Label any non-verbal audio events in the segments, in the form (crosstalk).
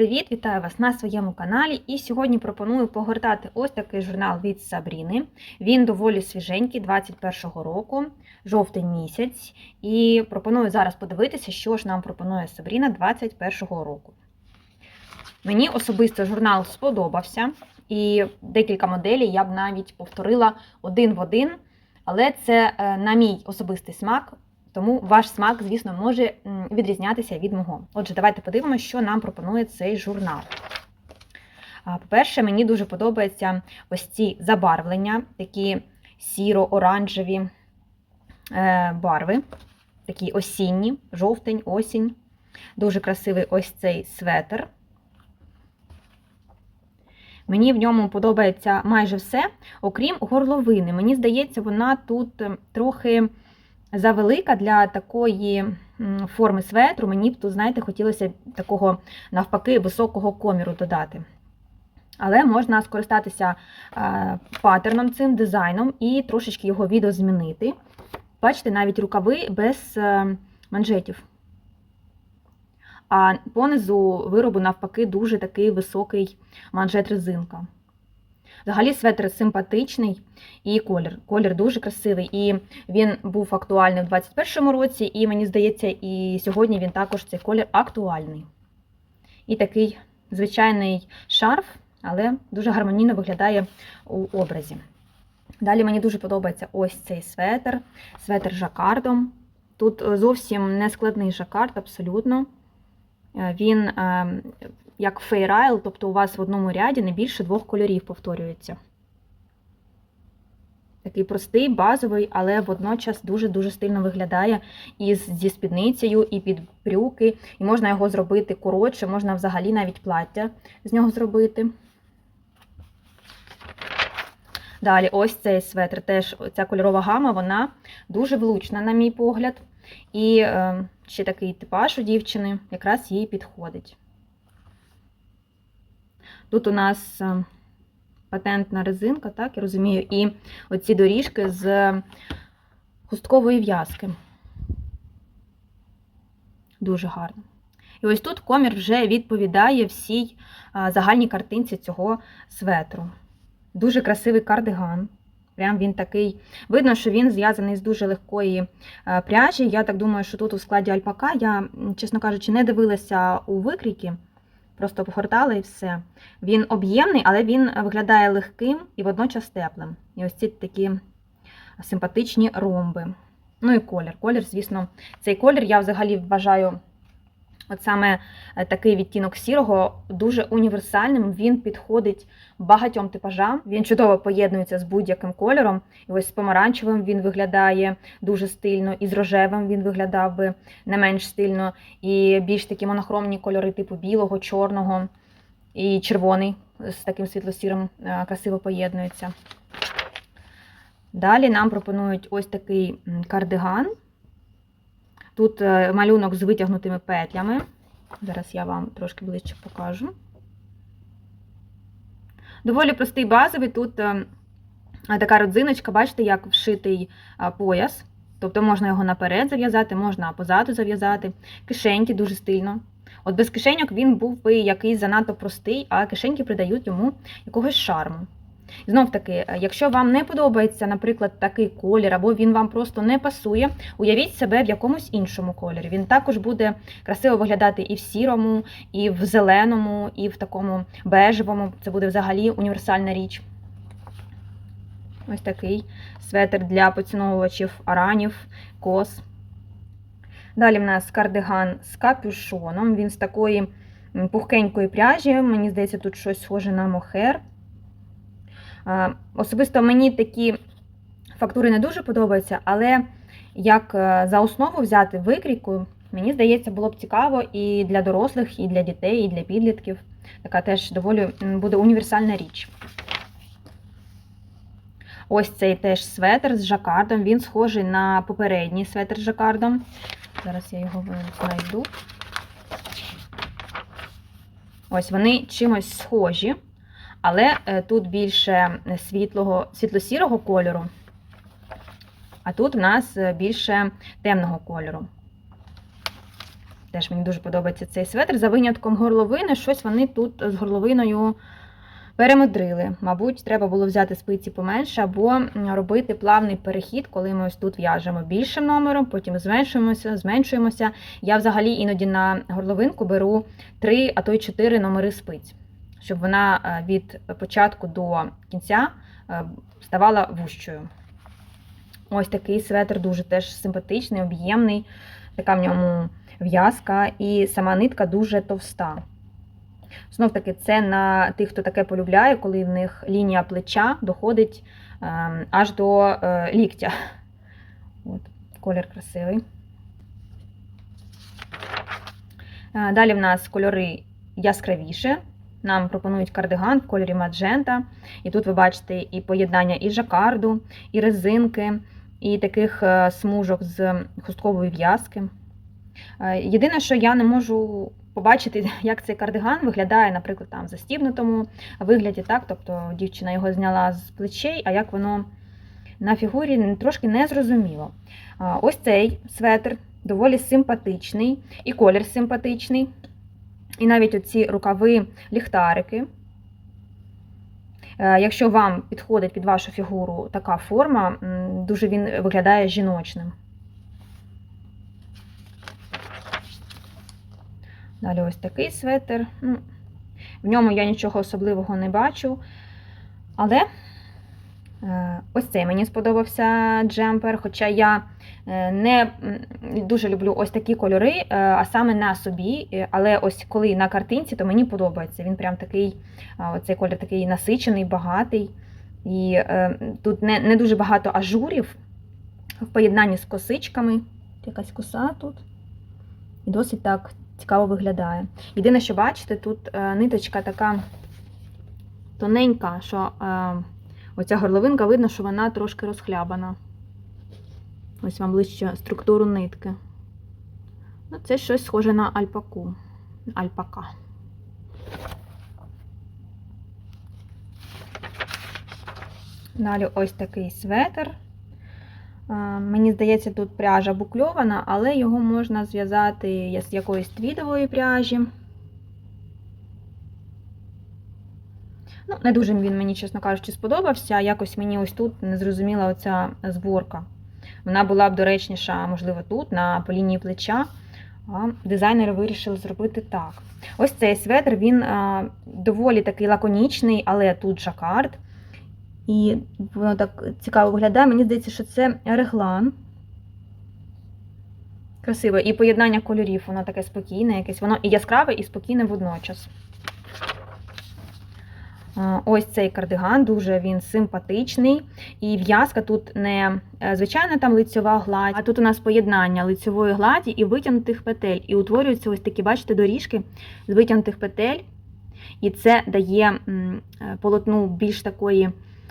Привіт, вітаю вас на своєму каналі. І сьогодні пропоную погортати ось такий журнал від Сабріни. Він доволі свіженький, 21-го року, жовтень місяць. І пропоную зараз подивитися, що ж нам пропонує Сабріна 21-го року. Мені особисто журнал сподобався, і декілька моделей я б навіть повторила один в один, але це е, на мій особистий смак. Тому ваш смак, звісно, може відрізнятися від мого. Отже, давайте подивимося, що нам пропонує цей журнал. По-перше, мені дуже подобаються ось ці забарвлення, такі сіро-оранжеві е, барви, такі осінні, жовтень, осінь. Дуже красивий ось цей светр. Мені в ньому подобається майже все, окрім горловини. Мені здається, вона тут е, трохи завелика для такої форми светру. Мені б тут, знаєте, хотілося такого навпаки високого коміру додати. Але можна скористатися е, паттерном цим дизайном і трошечки його відозмінити. Бачите, навіть рукави без е, манжетів. А понизу виробу, навпаки, дуже такий високий манжет резинка. Взагалі светр симпатичний і колір. Колір дуже красивий. І він був актуальний в 2021 році, і мені здається, і сьогодні він також цей колір актуальний. І такий звичайний шарф, але дуже гармонійно виглядає у образі. Далі мені дуже подобається ось цей светр, светр жакардом. Тут зовсім не складний жакард, абсолютно. Е, Він як фейрайл, тобто у вас в одному ряді не більше двох кольорів повторюється. Такий простий, базовий, але водночас дуже-дуже стильно виглядає і зі спідницею, і під брюки. І можна його зробити коротше, можна взагалі навіть плаття з нього зробити. Далі, ось цей светр, теж ця кольорова гама, вона дуже влучна, на мій погляд. І е, ще такий типаж у дівчини якраз їй підходить. Тут у нас е, патентна резинка, так, я розумію, і оці доріжки з хусткової в'язки. Дуже гарно. І ось тут комір вже відповідає всій загальній картинці цього светру. Дуже красивий кардиган. Прям він такий. Видно, що він зв'язаний з дуже легкої е, пряжі. Я так думаю, що тут у складі альпака. Я, чесно кажучи, не дивилася у викрійки, просто погортали і все. Він об'ємний, але він виглядає легким і водночас теплим. І ось ці такі симпатичні ромби. Ну і колір. Колір, звісно, цей колір я взагалі вважаю. От саме е, такий відтінок сірого дуже універсальним. Він підходить багатьом типажам. Він чудово поєднується з будь-яким кольором. І ось з помаранчевим він виглядає дуже стильно, і з рожевим він виглядав би не менш стильно, і більш такі монохромні кольори, типу білого, чорного і червоний з таким світло-сірим е, красиво поєднується. Далі нам пропонують ось такий кардиган. Тут е, малюнок з витягнутими петлями. Зараз я вам трошки ближче покажу. Доволі простий базовий. Тут е, така родзиночка, бачите, як вшитий е, пояс. Тобто можна його наперед зав'язати, можна позаду зав'язати. Кишеньки дуже стильно. От без кишеньок він був би якийсь занадто простий, а кишеньки придають йому якогось шарму. Знов таки, е, якщо вам не подобається, наприклад, такий колір, або він вам просто не пасує, уявіть себе в якомусь іншому кольорі. Він також буде красиво виглядати і в сірому, і в зеленому, і в такому бежевому. Це буде взагалі універсальна річ. Ось такий светр для поціновувачів аранів, кос. Далі в нас кардиган з капюшоном. Він з такої пухкенької пряжі. Мені здається, тут щось схоже на мохер. Е, Особисто мені такі фактури не дуже подобаються, але як е, за основу взяти викрійку, мені здається, було б цікаво і для дорослих, і для дітей, і для підлітків. Така теж доволі буде універсальна річ. Ось цей теж светр з жакардом. Він схожий на попередній светр з жакардом. Зараз я його знайду. Ось вони чимось схожі, але е, тут більше світлого, світло-сірого кольору, а тут в нас е, більше темного кольору. Теж мені дуже подобається цей светр. За винятком горловини, щось вони тут з горловиною перемудрили. Мабуть, треба було взяти спиці поменше або робити плавний перехід, коли ми ось тут в'яжемо більшим номером, потім зменшуємося, зменшуємося. Я взагалі іноді на горловинку беру 3, а то й 4 номери спиць, щоб вона е, від початку до кінця е, ставала вущою. Ось такий светр дуже теж симпатичний, об'ємний, така в ньому в'язка, і сама нитка дуже товста. Знов таки, це на тих, хто таке полюбляє, коли в них лінія плеча доходить ем, аж до е, ліктя. От, колір красивий. Далі в нас кольори яскравіше. Нам пропонують кардиган в кольорі маджента. І тут ви бачите і поєднання і жакарду, і резинки, і таких е, смужок з хусткової в'язки. Е, Єдине, що я не можу побачити, (laughs) як цей кардиган виглядає, наприклад, там в застібнутому вигляді, так? Тобто дівчина його зняла з плечей, а як воно на фігурі трошки не зрозуміло. Ось цей светр доволі симпатичний, і колір симпатичний. І навіть оці рукави ліхтарики. Е, Якщо вам підходить під вашу фігуру така форма, дуже він виглядає жіночним. Далі ось такий светр. В ньому я нічого особливого не бачу. Але ось цей мені сподобався джемпер, хоча я е, не дуже люблю ось такі кольори, е, а саме на собі. Е, Але ось коли на картинці, то мені подобається. Він прям такий, а, оцей колір такий насичений, багатий. І е, тут не, не дуже багато ажурів в поєднанні з косичками. Якась коса тут. І досить так цікаво виглядає. Єдине, що бачите, тут е, ниточка така тоненька, що е, оця горловинка видно, що вона трошки розхлябана. Ось вам ближче структуру нитки. Ну, це щось схоже на альпаку. Альпака. Далі ось такий светр. Мені здається, тут пряжа букльована, але його можна зв'язати з якоїсь твідової пряжі. Ну, не дуже він мені, чесно кажучи, сподобався. Якось мені ось тут не зрозуміла оця зборка. Вона була б доречніша, можливо, тут, на по лінії плеча. А дизайнери вирішили зробити так. Ось цей светр, він а, доволі такий лаконічний, але тут жакард. І воно так цікаво виглядає. Мені здається, що це реглан. Красиво. І поєднання кольорів, воно таке спокійне, якесь. Воно і яскраве, і спокійне водночас. Ось цей кардиган, дуже він симпатичний. І в'язка тут не е, звичайна там лицьова гладь, а тут у нас поєднання лицьової гладі і витягнутих петель. І утворюються ось такі, бачите, доріжки з витягнутих петель. І це дає е, полотну більш такої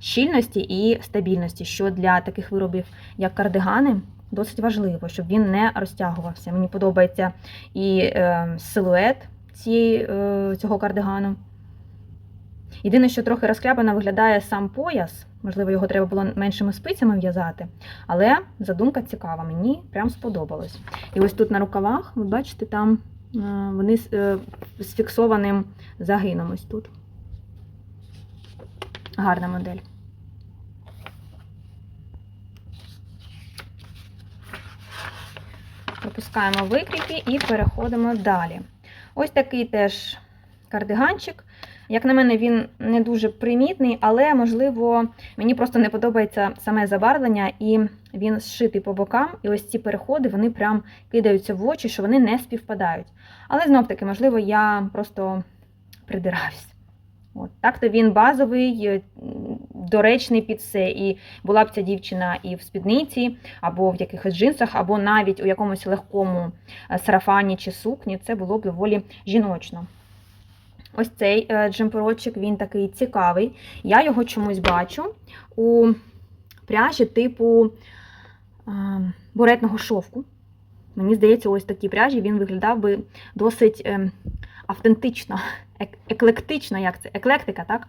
щільності і стабільності, що для таких виробів, як кардигани, досить важливо, щоб він не розтягувався. Мені подобається і е, силует цієї, цього кардигану. Єдине, що трохи розкляпано виглядає сам пояс, можливо, його треба було меншими спицями в'язати, але задумка цікава, мені прям сподобалось. І ось тут на рукавах, ви бачите, там е, вони е, з фіксованим загином ось тут. Гарна модель. Пропускаємо викрійки і переходимо далі. Ось такий теж кардиганчик. Як на мене, він не дуже примітний, але, можливо, мені просто не подобається саме забарвлення, і він зшитий по бокам. І ось ці переходи вони прям кидаються в очі, що вони не співпадають. Але знов-таки, можливо, я просто придираюсь. От. Так-то він базовий, е, доречний під все. І була б ця дівчина і в спідниці, або в якихось джинсах, або навіть у якомусь легкому е, сарафані чи сукні, це було б доволі жіночно. Ось цей е, джемперочок, він такий цікавий. Я його чомусь бачу у пряжі типу е, буретного шовку. Мені здається, ось такі пряжі він виглядав би досить е, автентично, (laughs) ек- еклектично, як це? Еклектика, так?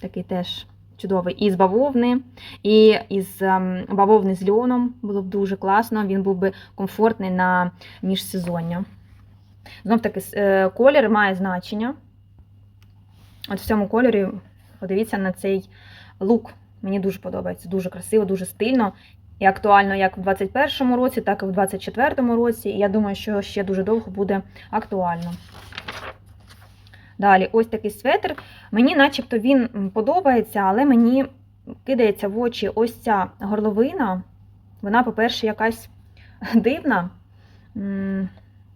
Такий теж чудовий. І з бавовни, і ем, бавовни з льоном було б дуже класно. Він був би комфортний на міжсезоння. Знов таки, е, колір має значення. От в цьому кольорі подивіться на цей лук. Мені дуже подобається. Дуже красиво, дуже стильно. І актуально як в 21-му році, так і в 24-му році. І я думаю, що ще дуже довго буде актуально. Далі, ось такий светр. Мені начебто він подобається, але мені кидається в очі ось ця горловина. Вона, по-перше, якась дивна.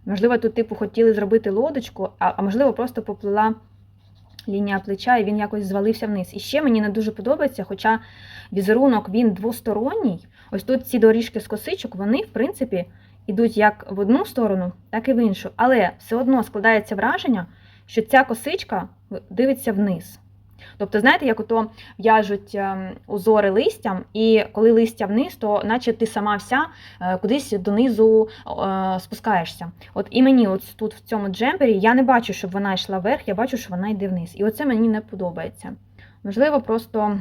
Можливо, тут, типу, хотіли зробити лодочку, а, а можливо, просто поплила лінія плеча, і він якось звалився вниз. І ще мені не дуже подобається, хоча візерунок він двосторонній. Ось тут ці доріжки з косичок, вони, в принципі, йдуть як в одну сторону, так і в іншу. Але все одно складається враження, що ця косичка дивиться вниз. Тобто, знаєте, як ото в'яжуть ем, узори листям, і коли листя вниз, то наче ти сама вся е, кудись донизу е, спускаєшся. От і мені, от тут в цьому джемпері, я не бачу, щоб вона йшла вверх, я бачу, що вона йде вниз. І оце мені не подобається. Можливо, просто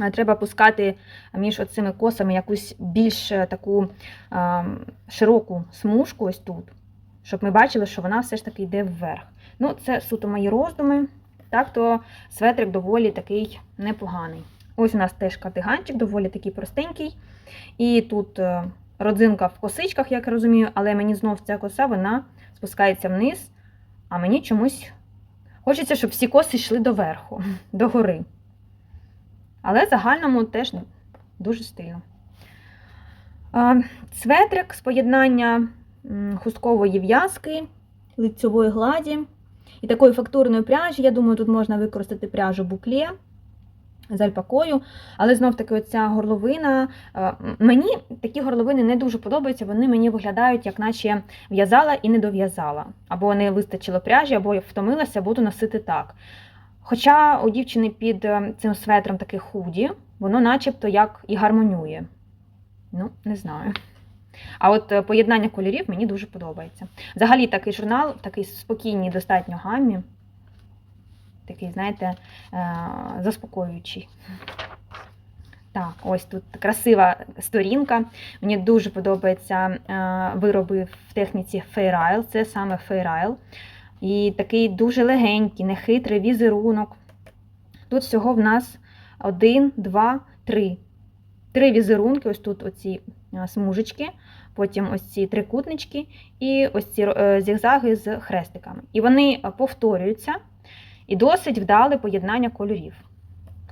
е, треба пускати між оцими косами якусь більш таку е, широку смужку ось тут, щоб ми бачили, що вона все ж таки йде вверх. Ну, це суто мої роздуми. Так, то светрик доволі такий непоганий. Ось у нас теж кардиганчик, доволі такий простенький. І тут е, родзинка в косичках, як я розумію, але мені знов ця коса вона спускається вниз, а мені чомусь хочеться, щоб всі коси йшли доверху, (laughs) догори. Але в загальному теж дуже стильно. Е, Цветрик з поєднання хусткової в'язки, лицьової гладі і такої фактурної пряжі. Я думаю, тут можна використати пряжу букле з альпакою, але знов таки оця горловина. е, Мені такі горловини не дуже подобаються, вони мені виглядають, як наче в'язала і не дов'язала. Або не вистачило пряжі, або втомилася, буду носити так. Хоча у дівчини під е, цим светром таке худі, воно начебто як і гармонює. Ну, не знаю. А от е, поєднання кольорів мені дуже подобається. Взагалі такий журнал, такий спокійній, достатньо гаммі. Такий, знаєте, е, заспокоюючий. Так, ось тут красива сторінка. Мені дуже подобаються е, вироби в техніці Isle. Це саме Isle. І такий дуже легенький, нехитрий візерунок. Тут всього в нас один, два, три. Три візерунки, ось тут оці смужечки, потім ось ці трикутнички і ось ці е, зігзаги з хрестиками. І вони е, повторюються і досить вдале поєднання кольорів.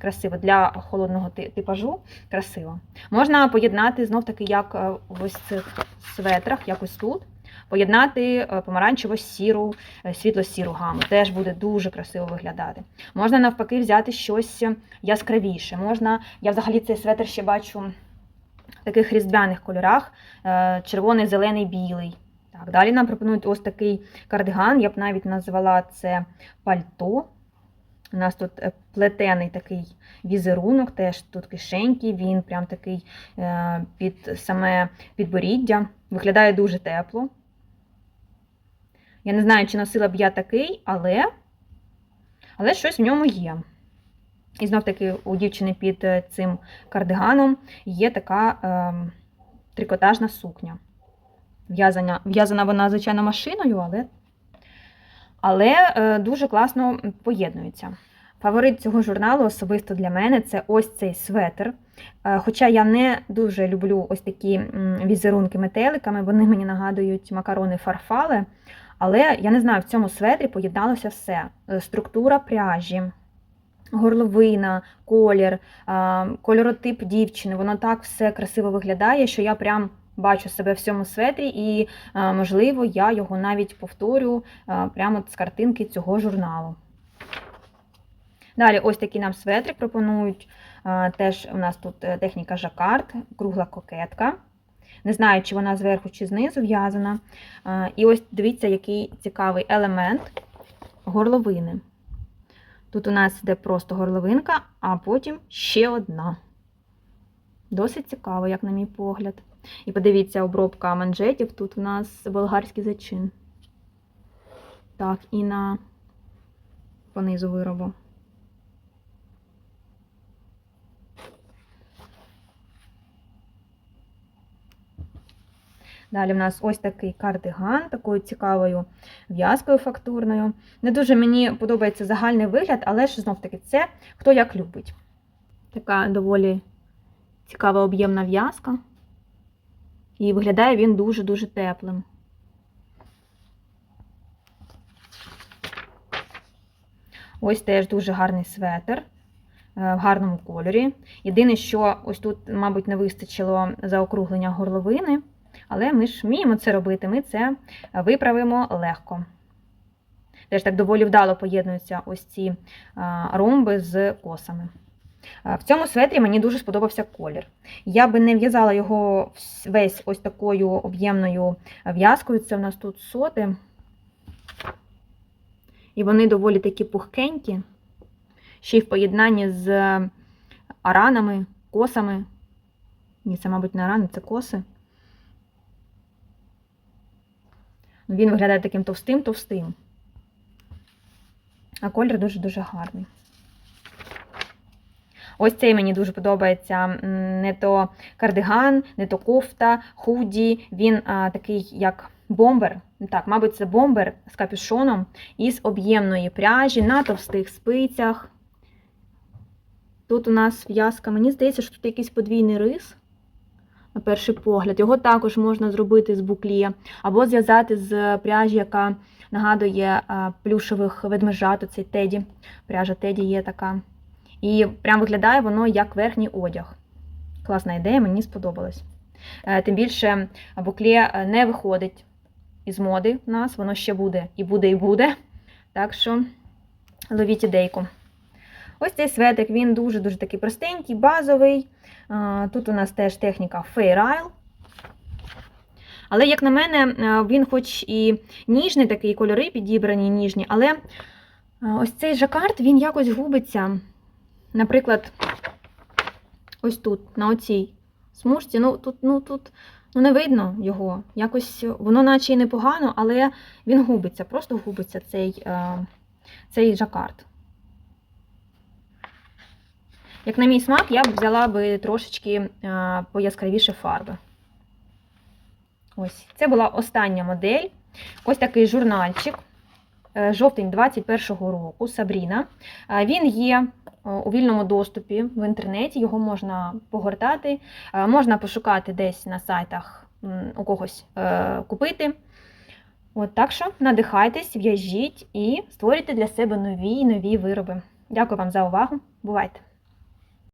Красиво для холодного типажу. Красиво. Можна поєднати знов таки, як е, в ось цих светрах, як ось тут. Поєднати помаранчево-сіру, світло-сіру гаму. Теж буде дуже красиво виглядати. Можна навпаки взяти щось яскравіше. Можна, я взагалі цей светр ще бачу таких різдвяних кольорах: е, червоний, зелений, білий. Так, далі нам пропонують ось такий кардиган. Я б навіть назвала це пальто. У нас тут е, плетений такий візерунок, теж тут кишеньки, він прям такий е, під саме підборіддя. Виглядає дуже тепло. Я не знаю, чи носила б я такий, але, але щось в ньому є. І знов таки у дівчини під е, цим кардиганом є така е, трикотажна сукня. В'язана, в'язана вона, звичайно, машиною, але, але е, дуже класно поєднується. Фаворит цього журналу особисто для мене це ось цей светр. Е, Хоча я не дуже люблю ось такі візерунки метеликами, вони мені нагадують макарони фарфали. Але я не знаю, в цьому светрі поєдналося все: Е, структура пряжі, горловина, колір, кольоротип дівчини. Воно так все красиво виглядає, що я прям бачу себе в цьому светрі, і, можливо, я його навіть повторю прямо з картинки цього журналу. Далі, ось такий нам светрик пропонують. Теж у нас тут е, техніка жакард, кругла кокетка. Не знаю, чи вона зверху чи знизу в'язана. І ось дивіться, який цікавий елемент горловини. Тут у нас йде просто горловинка, а потім ще одна. Досить цікаво, як на мій погляд. І подивіться, обробка манжетів. Тут у нас болгарський зачин. Так, і на понизу виробу. Далі в нас ось такий кардиган, такою цікавою в'язкою фактурною. Не дуже мені подобається загальний вигляд, але ж знов таки це хто як любить. Така доволі цікава об'ємна в'язка. І виглядає він дуже-дуже теплим. Ось теж дуже гарний светр е, в гарному кольорі. Єдине, що ось тут, мабуть, не вистачило заокруглення горловини, але ми ж вміємо це робити, ми це виправимо легко. Теж так доволі вдало поєднуються ось ці ромби з косами. В цьому светрі мені дуже сподобався колір. Я би не в'язала його весь ось такою об'ємною в'язкою. Це в нас тут соти. І вони доволі такі пухкенькі, ще й в поєднанні з аранами, косами. Ні, це, мабуть, не арани, це коси. Ну, Він виглядає таким товстим-товстим. А колір дуже-дуже гарний. Ось цей мені дуже подобається. Не то кардиган, не то кофта, худі. Він а, такий, як бомбер. Так, мабуть, це бомбер з капюшоном із об'ємної пряжі на товстих спицях. Тут у нас в'язка. Мені здається, що тут якийсь подвійний рис. На перший погляд. Його також можна зробити з буклі, або зв'язати з пряжі, яка нагадує а, плюшевих ведмежат, оцей теді. Пряжа теді є така. І прям виглядає воно як верхній одяг. Класна ідея, мені сподобалась. Е, Тим більше букле е, не виходить із моди в нас, воно ще буде і буде, і буде. Так що ловіть ідейку. Ось цей светик, він дуже-дуже такий простенький, базовий. Тут у нас теж техніка Isle. Але, як на мене, е, він хоч і ніжний, такий кольори підібрані ніжні, але е, ось цей жакард, він якось губиться. Наприклад, ось тут, на оцій смужці, ну тут, ну тут ну, не видно його. Якось воно наче і непогано, але він губиться, просто губиться цей, е, цей жакард. Як на мій смак, я б взяла би трошечки е, пояскравіше фарби. Ось, це була остання модель. Ось такий журнальчик. Е, Жовтень 21-го року Сабріна. Е, Він є у вільному доступі в інтернеті, його можна погортати, можна пошукати десь на сайтах у когось купити. От, так що надихайтесь, в'яжіть і створюйте для себе нові і нові вироби. Дякую вам за увагу. Бувайте!